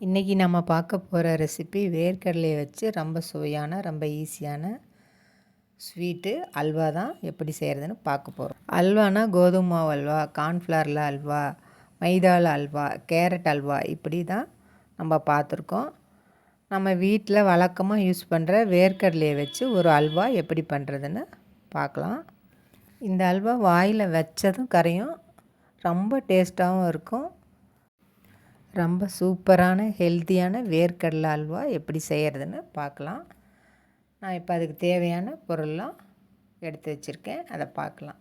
இன்றைக்கி நம்ம பார்க்க போகிற ரெசிபி வேர்க்கடலையை வச்சு ரொம்ப சுவையான ரொம்ப ஈஸியான ஸ்வீட்டு அல்வா தான் எப்படி செய்கிறதுன்னு பார்க்க போகிறோம் அல்வானா கோதுமை மாவு அல்வா கார்ன்ஃப்ளவரில் அல்வா மைதாவில் அல்வா கேரட் அல்வா இப்படி தான் நம்ம பார்த்துருக்கோம். நம்ம வீட்டில் வழக்கமாக யூஸ் பண்ணுற வேர்க்கடலையை வச்சு ஒரு அல்வா எப்படி பண்ணுறதுன்னு பார்க்கலாம். இந்த அல்வா வாயில் வச்சதும் கரையும் ரொம்ப டேஸ்ட்டாகவும் இருக்கும். ரொம்ப சூப்பரான ஹெல்த்தியான வேர்க்கடலை அல்வா எப்படி செய்கிறதுன்னு பார்க்கலாம். நான் இப்போ அதுக்கு தேவையான பொருள்லாம் எடுத்து வச்சுருக்கேன். அதை பார்க்கலாம்.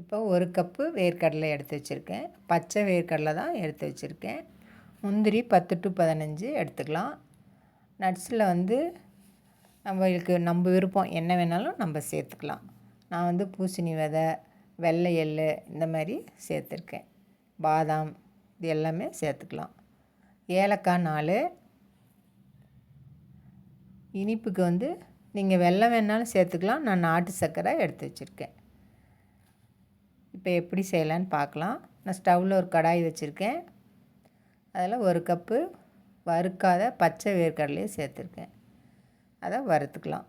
இப்போ ஒரு கப்பு வேர்க்கடலை எடுத்து வச்சுருக்கேன். பச்சை வேர்க்கடலை தான் எடுத்து வச்சுருக்கேன். முந்திரி பத்து டு பதினஞ்சு எடுத்துக்கலாம். நட்ஸில் வந்து நம்மளுக்கு நம்ம விருப்பம் என்ன வேணாலும் நம்ம சேர்த்துக்கலாம். நான் வந்து பூசணி விதை வெள்ளை எள் இந்த மாதிரி சேர்த்துருக்கேன். பாதாம் இது எல்லாமே சேர்த்துக்கலாம். ஏலக்காய் நாலு. இனிப்புக்கு வந்து நீங்கள் வெள்ளம் வேணாலும் சேர்த்துக்கலாம். நான் நாட்டு சர்க்கரை எடுத்து வச்சுருக்கேன். இப்போ எப்படி செய்யலான்னு பார்க்கலாம். நான் ஸ்டவ்வில் ஒரு கடாய் வச்சுருக்கேன். அதில் ஒரு கப்பு வறுக்காத பச்சை வேர்க்கடலையே சேர்த்துருக்கேன். அதை வறுத்துக்கலாம்.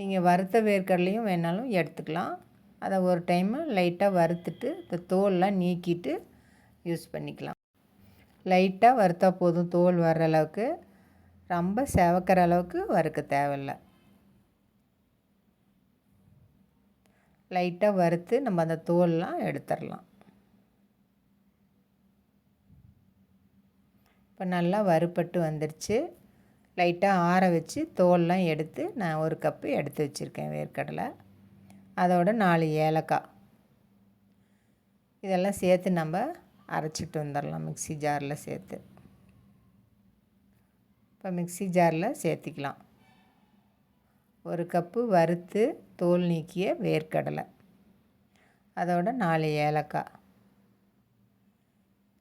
நீங்கள் வறுத்த வேர்க்கடலையும் வேணாலும் எடுத்துக்கலாம். அதை ஒரு டைமு லைட்டாக வறுத்துட்டு இந்த தோல்லாம் நீக்கிட்டு யூஸ் பண்ணிக்கலாம். லைட்டாக வறுத்தா போதும் தோல் வர்ற அளவுக்கு. ரொம்ப செவக்கிற அளவுக்கு வறுக்க தேவையில்ல. லைட்டாக வறுத்து நம்ம அந்த தோல்லாம் எடுத்துடலாம். இப்போ நல்லா வறுப்பட்டு வந்துடுச்சு லைட்டாக ஆற வச்சு தோல்லாம் எடுத்து நான் ஒரு கப்பு எடுத்து வச்சுருக்கேன் வேர்க்கடலை. அதோட நாலு ஏலக்காய். இதெல்லாம் சேர்த்து நம்ம அரைச்சிட்டு வந்துடலாம் மிக்சி ஜாரில் சேர்த்து. இப்போ மிக்சி ஜாரில் சேர்த்திக்கலாம். ஒரு கப்பு வறுத்து தோல் நீக்கிய வேர்க்கடலை. அதோட நாலு ஏலக்காய்.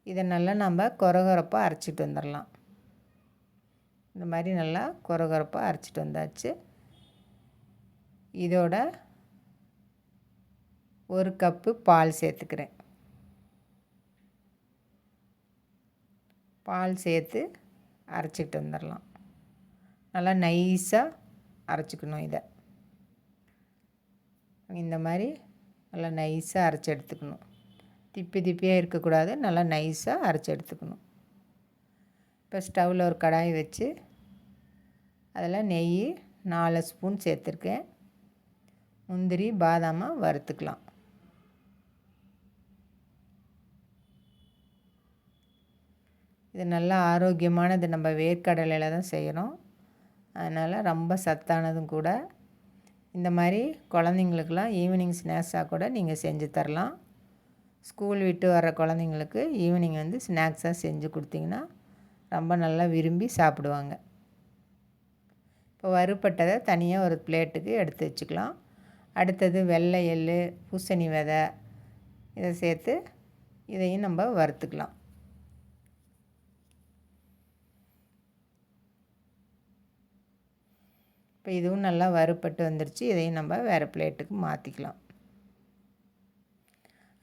இதை நல்லா நம்ம குறகுறப்பாக அரைச்சிட்டு வந்துடலாம். இந்த மாதிரி நல்லா குறகுறப்பாக அரைச்சிட்டு வந்தாச்சு. இதோட ஒரு கப்பு பால் சேர்த்துக்கிறேன். பால் சேர்த்து அரைச்சிட்டு வந்துடலாம். நல்லா நைஸாக அரைச்சிக்கணும் இதை. இந்த மாதிரி நல்லா நைஸாக அரைச்சி எடுத்துக்கணும். திப்பி திப்பியாக இருக்கக்கூடாது நல்லா நைஸாக அரைச்சி எடுத்துக்கணும். இப்போ ஸ்டவ்வில் ஒரு கடாய் வச்சு அதில் நெய் நாலு ஸ்பூன் சேர்த்துருக்கேன். முந்திரி பாதாமாக வறுத்துக்கலாம். இது நல்லா ஆரோக்கியமானது நம்ம வேர்க்கடலையில் தான் செய்கிறோம் அதனால் ரொம்ப சத்தானதும் கூட. இந்த மாதிரி குழந்தைங்களுக்கெல்லாம் ஈவினிங் ஸ்நாக்ஸாக கூட நீங்கள் செஞ்சு தரலாம். ஸ்கூல் விட்டு வர குழந்தைங்களுக்கு ஈவினிங் வந்து ஸ்நாக்ஸாக செஞ்சு கொடுத்தீங்கன்னா ரொம்ப நல்லா விரும்பி சாப்பிடுவாங்க. இப்போ வறுப்பட்டதை தனியாக ஒரு பிளேட்டுக்கு எடுத்து வச்சுக்கலாம். அடுத்தது வெள்ளை எள் பூசணி விதை இதை சேர்த்து இதையும் நம்ம வறுத்துக்கலாம். இப்போ இதுவும் நல்லா வறுப்பட்டு வந்துருச்சு. இதையும் நம்ம வேறு பிளேட்டுக்கு மாற்றிக்கலாம்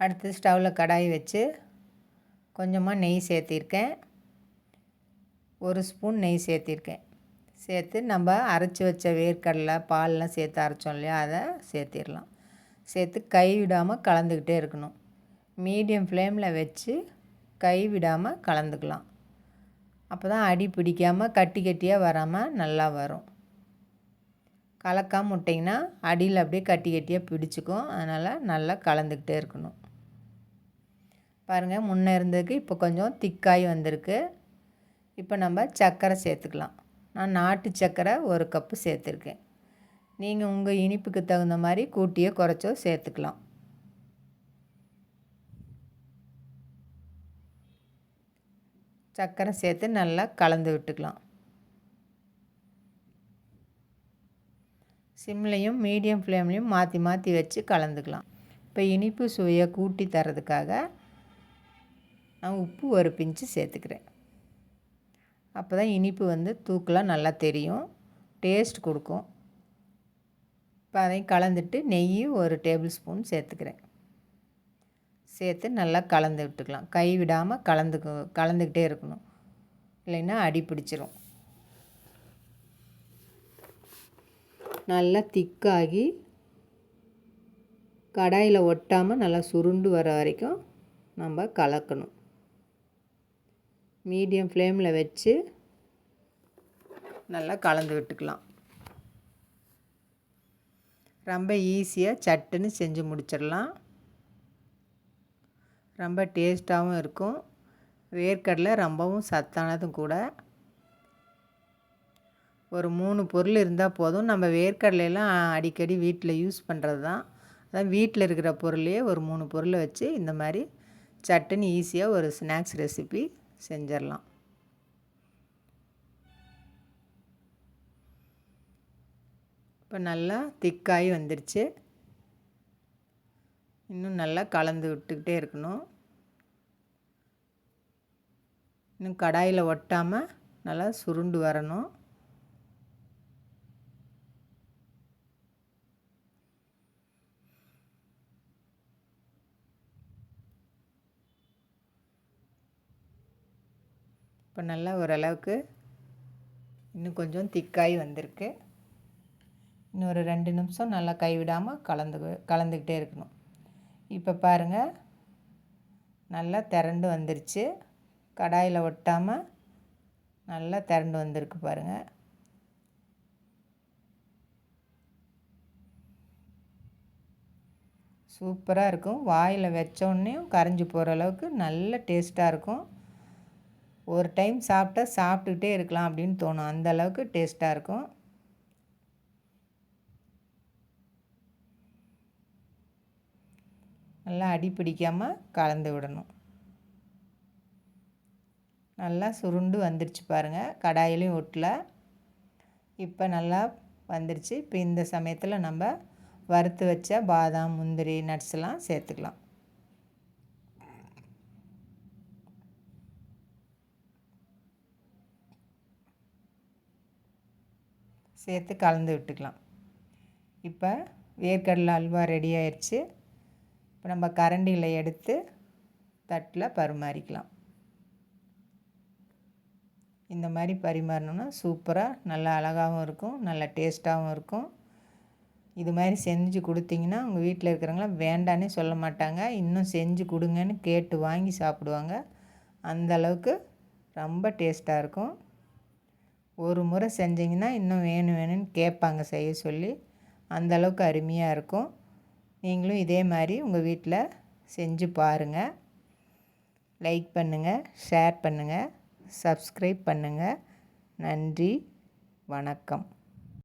அடுத்து ஸ்டவ்வில் கடாய் வச்சு கொஞ்சமாக நெய் சேர்த்திருக்கேன். ஒரு ஸ்பூன் நெய் சேர்த்திருக்கேன். சேர்த்து நம்ம அரைச்சி வச்ச வேர்க்கடலை பால்லாம் சேர்த்து அரைச்சோம் இல்லையா அதை சேர்த்திடலாம். சேர்த்து கை விடாமல் கலந்துக்கிட்டே இருக்கணும். மீடியம் ஃப்ளேமில் வச்சு கை விடாமல் கலந்துக்கலாம். அப்போ தான் அடி பிடிக்காமல் கட்டி கட்டியாக வராமல் நல்லா வரும். கலக்காமல் விட்டிங்கன்னா அடியில் அப்படியே கட்டி கட்டியாக பிடிச்சிக்கும். அதனால் நல்லா கலந்துக்கிட்டே இருக்கணும். பாருங்கள் முன்னே இருந்ததுக்கு இப்போ கொஞ்சம் திக்காய் வந்திருக்கு. இப்போ நம்ம சர்க்கரை சேர்த்துக்கலாம். நான் நாட்டு சர்க்கரை ஒரு கப்பு சேர்த்துருக்கேன். நீங்கள் உங்கள் இனிப்புக்கு தகுந்த மாதிரி கூட்டியோ குறைச்சோ சேர்த்துக்கலாம். சர்க்கரை சேர்த்து நல்லா கலந்து விட்டுக்கலாம். சிம்லேயும் மீடியம் ஃப்ளேம்லேயும் மாற்றி மாற்றி வச்சு கலந்துக்கலாம். இப்போ இனிப்பு சுவையை கூட்டி தரதுக்காக நான் உப்பு ஒரு பிஞ்சு சேர்த்துக்கிறேன். அப்போ தான் இனிப்பு வந்து தூக்கலாம் நல்லா தெரியும் டேஸ்ட் கொடுக்கும். இப்போ அதையும் கலந்துட்டு நெய் ஒரு டேபிள் ஸ்பூன் சேர்த்துக்கிறேன். சேர்த்து நல்லா கலந்து விட்டுக்கலாம். கை விடாமல் கலந்துக்கு கலந்துக்கிட்டே இருக்கணும். இல்லைன்னா அடி பிடிச்சிரும். நல்லா திக்காகி கடாயில் ஒட்டாமல் நல்லா சுருண்டு வர வரைக்கும் நம்ம கலக்கணும். மீடியம் ஃப்ளேமில் வச்சு நல்லா கலந்து விட்டுக்கலாம். ரொம்ப ஈஸியாக சட்டுன்னு செஞ்சு முடிச்சிடலாம். ரொம்ப டேஸ்ட்டாகவும் இருக்கும். வேர்க்கடலை ரொம்பவும் சத்தானதும் கூட. ஒரு மூணு பொருள் இருந்தால் போதும். நம்ம வேர்க்கடலையெல்லாம் அடிக்கடி வீட்டில் யூஸ் பண்ணுறது தான் அதான் வீட்டில் இருக்கிற பொருளையே ஒரு மூணு பொருளை வச்சு இந்த மாதிரி சட்டுன்னு ஈஸியாக ஒரு ஸ்நாக்ஸ் ரெசிபி செஞ்சிடலாம். இப்போ நல்லா திக்காகி வந்துருச்சு. இன்னும் நல்லா கலந்து விட்டுக்கிட்டே இருக்கணும். இன்னும் கடாயில் ஒட்டாமல் நல்லா சுருண்டு வரணும். இப்போ நல்லா ஓரளவுக்கு இன்னும் கொஞ்சம் திக்காகி வந்திருக்கு. இன்னும் ஒரு ரெண்டு நிமிஷம் நல்லா கைவிடாமல் கலந்து கலந்துக்கிட்டே இருக்கணும். இப்போ பாருங்கள் நல்லா திரண்டு வந்துருச்சு. கடாயில் ஒட்டாமல் நல்லா திரண்டு வந்திருக்கு பாருங்கள் சூப்பராக இருக்கும். வாயில் வச்சோடனேயும் கரைஞ்சி போகிற அளவுக்கு நல்ல டேஸ்ட்டாக இருக்கும். ஒரு டைம் சாப்பிட்டா சாப்பிட்டுக்கிட்டே இருக்கலாம் அப்படின்னு தோணும். அந்த அளவுக்கு டேஸ்ட்டாக இருக்கும். நல்லா அடி பிடிக்காமல் கலந்து விடணும். நல்லா சுருண்டு வந்துருச்சு பாருங்கள் கடாயிலையும் ஒட்டல. இப்போ நல்லா வந்துருச்சு. இப்போ இந்த சமயத்தில் நம்ம வறுத்து வச்ச பாதாம் முந்திரி நட்ஸ்லாம் சேர்த்துக்கலாம். சேர்த்து கலந்து விட்டுக்கலாம். இப்போ வேர்க்கடலை அல்வா ரெடி ஆயிடுச்சு இப்போ நம்ம கரண்டியில் எடுத்து தட்டில் பரிமாறிக்கலாம். இந்த மாதிரி பரிமாறினோம்னா சூப்பராக நல்லா அழகாகவும் இருக்கும் நல்லா டேஸ்ட்டாகவும் இருக்கும். இது மாதிரி செஞ்சு கொடுத்தீங்கன்னா உங்கள் வீட்டில் இருக்கிறவங்களாம் வேண்டானே சொல்ல மாட்டாங்க. இன்னும் செஞ்சு கொடுங்கன்னு கேட்டு வாங்கி சாப்பிடுவாங்க. அந்த அளவுக்கு ரொம்ப டேஸ்ட்டாக இருக்கும். ஒரு முறை செஞ்சிங்கன்னா இன்னும் வேணும் வேணும்னு கேட்பாங்க செய்ய சொல்லி. அந்தளவுக்கு அருமையாக இருக்கும். நீங்களும் இதே மாதிரி உங்கள் வீட்டில் செஞ்சு பாருங்கள் லைக் பண்ணுங்கள் ஷேர் பண்ணுங்கள் சப்ஸ்கிரைப் பண்ணுங்கள் நன்றி வணக்கம்.